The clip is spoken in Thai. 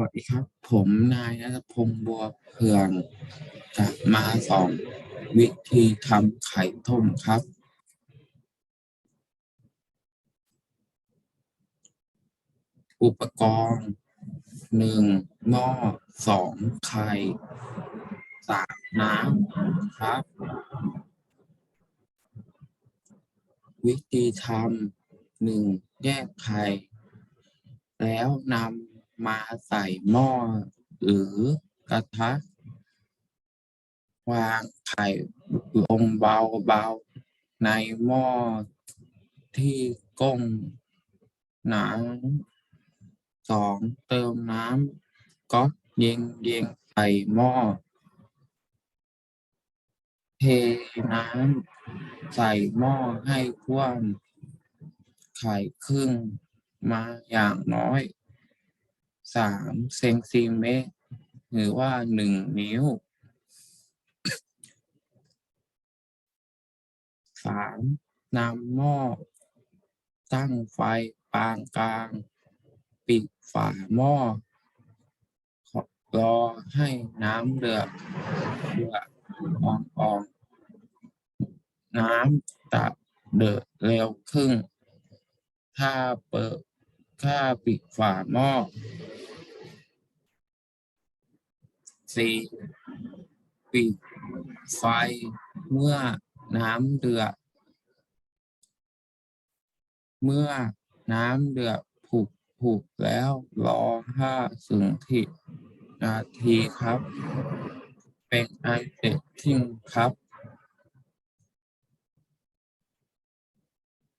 วัสดีครับ ผมนายนัทพงศ์บัวเพืองจะมาสอนวิธีทำไข่ต้มครับ อุปกรณ์หนึ่งหม้อสองไข่สามน้ำครับ วิธีทำหนึ่งแยกไข่ แล้วนำ มาใส่หม้อหรือกระทะ วางไข่ลงเบาๆในหม้อที่ก้งน้ำสองเติมน้ำก๊อกเย็นเย็นๆใส่หม้อเทน้ำใส่หม้อให้ท่วมไข่ครึ่งมาอย่างน้อย สามเซนติเมตร หรือว่าหนึ่งนิ้วสามนำหม้อตั้งไฟปานกลาง ปิดฝาหม้อรอให้น้ำเดือดเดือดอ่อนๆน้ำจะเดือดเร็วขึ้น ถ้าเปิด ถ้าปิดฝาหม้อ สี่ปิดไฟเมื่อน้ำเดือดเมื่อน้ำเดือดผุผุแล้วรอห้าสึงทีนาทีครับ เป็นอันเสร็จทิ้งครับ